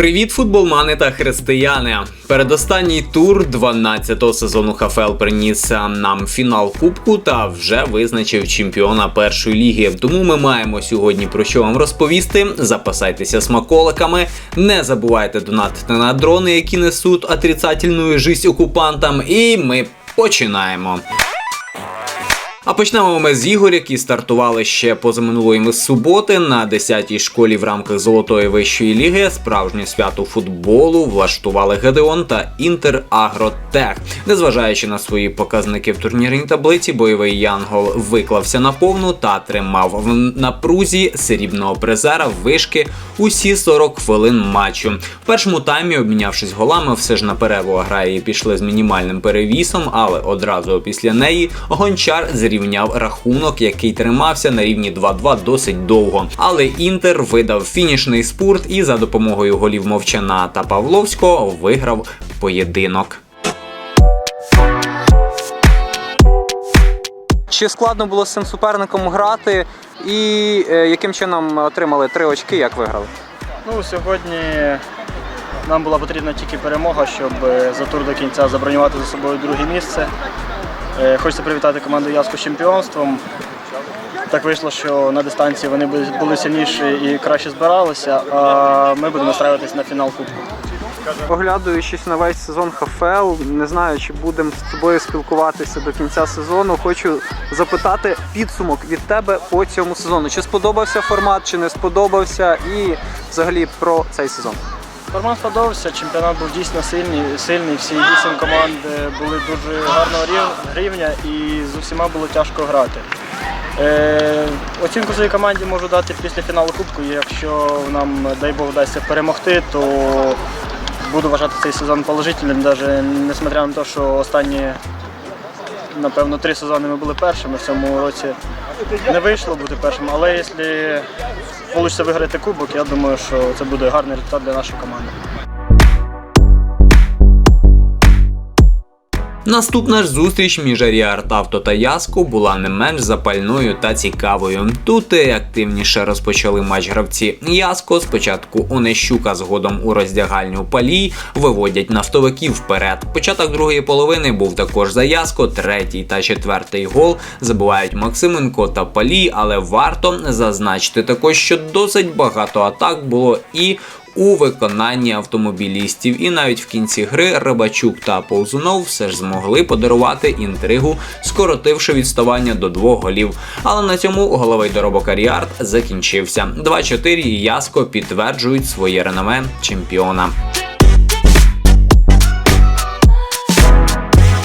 Привіт, футболмани та християни! Передостанній тур 12-го сезону ХФЛ приніс нам фінал кубку та вже визначив чемпіона першої ліги. Тому ми маємо сьогодні про що вам розповісти. Запасайтеся смаколиками, не забувайте донатити на дрони, які несуть отрицательну жисть окупантам. І ми починаємо. А почнемо ми з ігор, які стартували ще позаминулої суботи на 10-й школі в рамках Золотої вищої ліги. Справжнє свято футболу влаштували Гедеон та Інтер Агротех. Незважаючи на свої показники в турнірній таблиці, бойовий Янгол виклався на повну та тримав в напрузі срібного призера вишки усі 40 хвилин матчу. В першому таймі, обмінявшись голами, все ж на перерву аграрії пішли з мінімальним перевісом, але одразу після неї гончар зрівняв рахунок, який тримався на рівні 2-2 досить довго. Але Інтер видав фінішний спурт і за допомогою голів Мовчана та Павловського виграв поєдинок. Чи складно було з цим суперником грати, і е, яким чином отримали три очки, як виграли? Ну, сьогодні нам була потрібна тільки перемога, щоб е, за тур до кінця забронювати за собою друге місце. Е, Хочеться привітати команду Яску чемпіонством. Так вийшло, що на дистанції вони були сильніші і краще збиралися, а ми будемо настраюватися на фінал Кубку. Оглядуючись на весь сезон ХФЛ, не знаю, чи будемо з тобою спілкуватися до кінця сезону. Хочу запитати підсумок від тебе по цьому сезону. Чи сподобався формат, чи не сподобався, і взагалі про цей сезон. Формат сподобався, чемпіонат був дійсно сильний, сильний. Всі вісім команд е, були дуже гарного рівня і з усіма було тяжко грати. Е, оцінку своїй команді можу дати після фіналу Кубку. Якщо нам, дай Бог, вдасться перемогти, то буду вважати цей сезон положительним, навіть несмотря на те, що останні, напевно, три сезони ми були першими. В цьому році не вийшло бути першим, але якщо вийде виграти кубок, я думаю, що це буде гарний результат для нашої команди. Наступна ж зустріч між Аріарт Авто та Яско була не менш запальною та цікавою. Тут і активніше розпочали матч гравці Яско. Спочатку Онещука згодом у роздягальню палій виводять нафтовиків вперед. Початок другої половини був також за Яско. Третій та четвертий гол забувають Максименко та Палій, але варто зазначити також, що досить багато атак було і у виконанні автомобілістів. І навіть в кінці гри Рибачук та Ползунов все ж змогли подарувати інтригу, скоротивши відставання до двох голів. Але на цьому головий доробок Аріард закінчився. 2-4 і Яско підтверджують своє реноме чемпіона.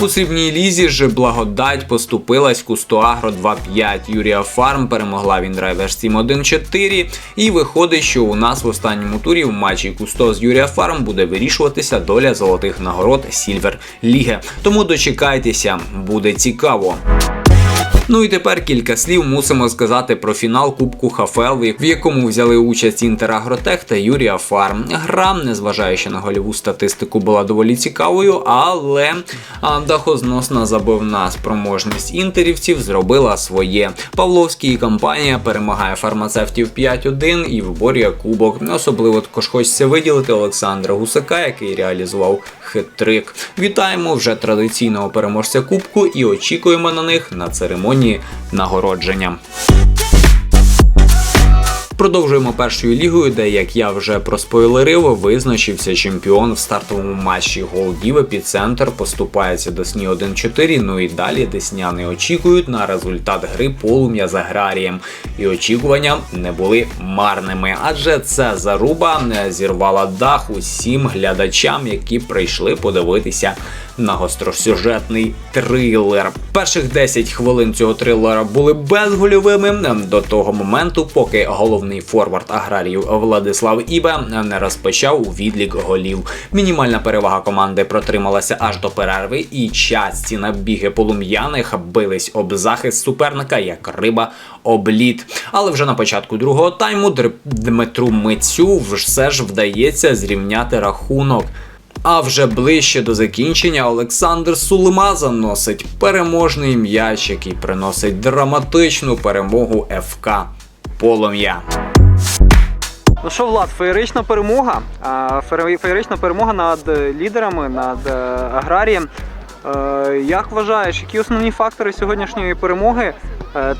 У срібній лізі ж благодать поступилась Кустуагро 2-5. Юрія Фарм перемогла Віндрайвер 7-1-4. І виходить, що у нас в останньому турі в матчі Кусто з Юрія Фарм буде вирішуватися доля золотих нагород Сільвер Ліги. Тому дочекайтеся, буде цікаво. Ну і тепер кілька слів мусимо сказати про фінал Кубку ХФЛ, в якому взяли участь Інтер Агротех та Юрія Фарм. Гра, незважаючи на гольову статистику, була доволі цікавою, але дахозносна забивна спроможність інтерівців зробила своє. Павловський і компанія перемагає фармацевтів 5-1 і виборює кубок. Особливо також хочеться виділити Олександра Гусака, який реалізував хитрик. Вітаємо вже традиційного переможця Кубку і очікуємо на них на церемонії нагородження. Продовжуємо першою лігою, де, як я вже проспойлерив, визначився чемпіон в стартовому матчі Голдів. Епіцентр поступається до Сні 1-4. Ну і далі десняни очікують на результат гри полум'я з аграрієм. І очікування не були марними, адже це заруба не зірвала дах усім глядачам, які прийшли подивитися на гостросюжетний трилер. Перших 10 хвилин цього трилера були безгольовими до того моменту, поки головний форвард аграріїв Владислав Ібе не розпочав відлік голів. Мінімальна перевага команди протрималася аж до перерви, і часті набіги полум'яних бились об захист суперника як риба об лід. Але вже на початку другого тайму Дмитру Митцю все ж вдається зрівняти рахунок. А вже ближче до закінчення Олександр Сулима заносить переможний м'яч, який приносить драматичну перемогу ФК Полум'я. Ну що, Влад, феєрична перемога. Феєрична перемога над е, лідерами, над е, аграрієм. Е, Як вважаєш, які основні фактори сьогоднішньої перемоги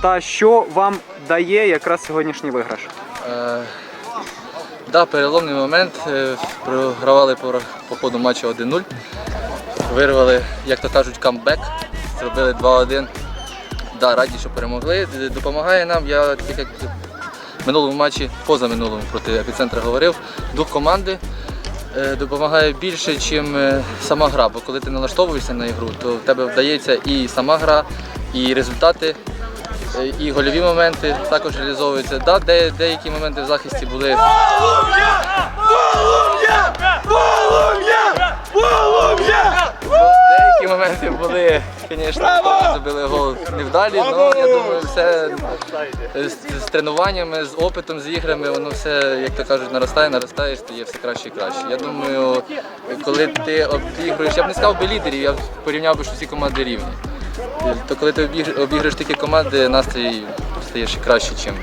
та що вам дає якраз сьогоднішній виграш? Е, да, переломний момент. Е, Програвали по, ходу матчу 1-0. Вирвали, як то кажуть, камбек. Зробили 2-1. Да, раді, що перемогли. Допомагає нам, я як в минулому матчі, позаминулому проти епіцентра говорив, дух команди. е, Допомагає більше, ніж сама гра. Бо коли ти налаштовуєшся на ігру, то в тебе вдається і сама гра, і результати, е, і гольові моменти також реалізовуються. Да, де, деякі моменти в захисті були. Деякі моменти були, звісно, забили гол невдалі, але я думаю, все з, з тренуваннями, з опитом, з іграми, воно все, як то кажуть, наростає, наростає, стає все краще і краще. Я думаю, коли ти обігруєш, я б не сказав би лідерів, я б порівняв би, що всі команди рівні. То коли ти обіг- обіграєш такі команди, настрій стає ще краще, ніж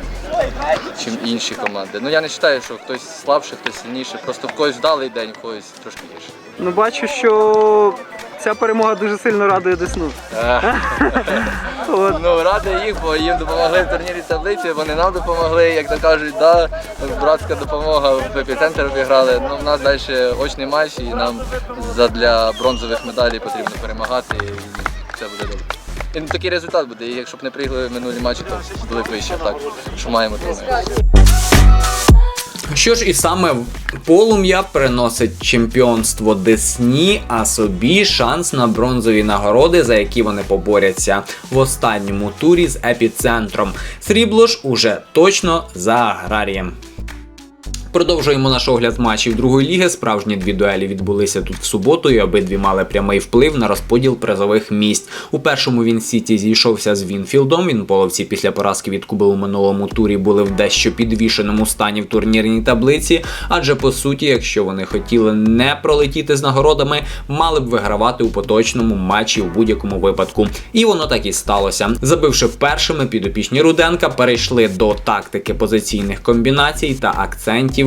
чим інші команди. Ну я не вважаю, що хтось слабший, хтось сильніший. Просто в когось вдалий день, в когось трошки гірше. Ну, бачу, що ця перемога дуже сильно радує Десну. От. Ну, радий їх, бо їм допомогли в турнірі таблиці, вони нам допомогли, як то кажуть, да, братська допомога в епіцентр обіграли. Ну, в нас далі очний матч і нам для бронзових медалей потрібно перемагати все буде добре. І ну, такий результат буде. І якщо б не приїхали минулі матчі, то були б вище, так що маємо то маємо. Що ж, і саме полум'я приносить чемпіонство Десні, а собі шанс на бронзові нагороди, за які вони поборяться в останньому турі з епіцентром. Срібло ж уже точно за аграрієм. Продовжуємо наш огляд матчів другої ліги. Справжні дві дуелі відбулися тут в суботу, і обидві мали прямий вплив на розподіл призових місць. У першому він Сіті зійшовся з Вінфілдом. Вінполовці після поразки від Куби у минулому турі були в дещо підвішеному стані в турнірній таблиці. Адже по суті, якщо вони хотіли не пролетіти з нагородами, мали б вигравати у поточному матчі в будь-якому випадку. І воно так і сталося. Забивши першими, підопічні Руденка перейшли до тактики позиційних комбінацій та акцентів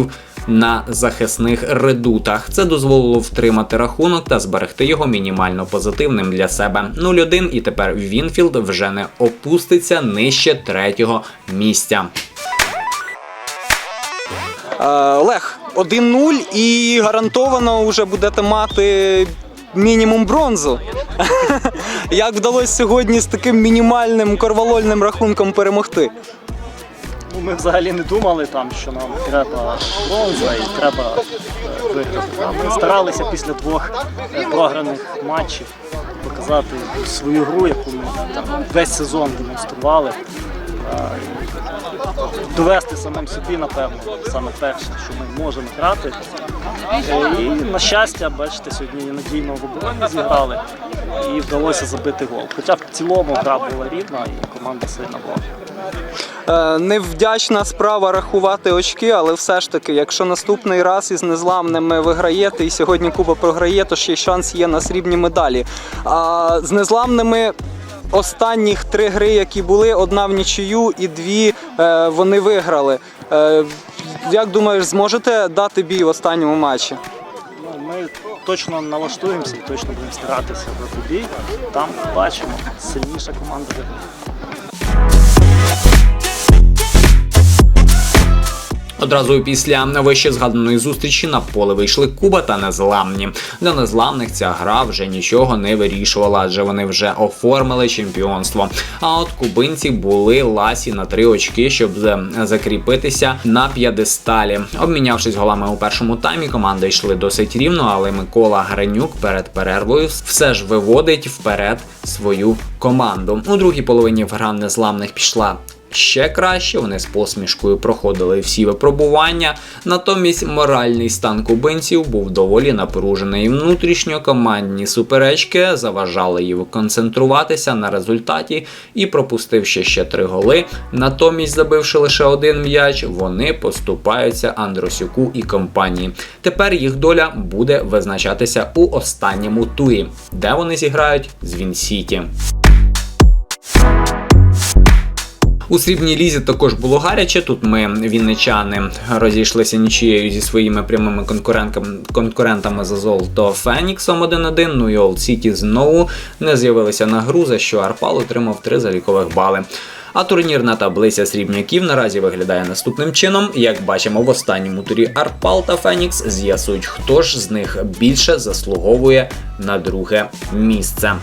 на захисних редутах. Це дозволило втримати рахунок та зберегти його мінімально позитивним для себе. 0-1 і тепер Вінфілд вже не опуститься нижче третього місця. Е, Олег, 1-0 і гарантовано вже будете мати мінімум бронзу. Як вдалося сьогодні з таким мінімальним корвалольним рахунком перемогти? Ми взагалі не думали там, що нам треба бронза і треба е, виграти. Ми старалися після двох е, програних матчів показати свою гру, яку ми там весь сезон демонстрували. Довести самим собі, напевно, саме перше, що ми можемо грати. Е, І на щастя, бачите, сьогодні надійно в обороні зіграли і вдалося забити гол. Хоча в цілому гра була рівна і команда сильна була. Е, Невдячна справа рахувати очки, але все ж таки, якщо наступний раз із незламними виграєте і сьогодні Куба програє, то ще й шанс є на срібні медалі. А з незламними останніх три гри, які були, одна в нічию і дві е, вони виграли. Е, Як думаєш, зможете дати бій в останньому матчі? Ну, ми точно налаштуємося точно будемо старатися дати бій. Там бачимо, сильніша команда Одразу після вище згаданої зустрічі на поле вийшли Куба та Незламні. Для незламних ця гра вже нічого не вирішувала, адже вони вже оформили чемпіонство. А от кубинці були ласі на три очки, щоб закріпитися на п'єдесталі. Обмінявшись голами у першому таймі, команди йшли досить рівно, але Микола Гринюк перед перервою все ж виводить вперед свою команду. У другій половині гра незламних пішла ще краще. Вони з посмішкою проходили всі випробування. Натомість моральний стан кубинців був доволі напружений. Внутрішньокомандні суперечки заважали їм концентруватися на результаті і пропустивши ще три голи. Натомість, забивши лише один м'яч, вони поступаються Андросюку і компанії. Тепер їх доля буде визначатися у останньому турі, де вони зіграють з Вінсіті. У срібній лізі також було гаряче. Тут ми вінничани розійшлися нічією зі своїми прямими конкурентами, за золото Феніксом 1-1. Ну і Олд Сіті знову не з'явилися на гру, що Арпал отримав три залікових бали. А турнірна таблиця срібняків наразі виглядає наступним чином. Як бачимо, в останньому турі Арпал та Фенікс з'ясують, хто ж з них більше заслуговує на друге місце.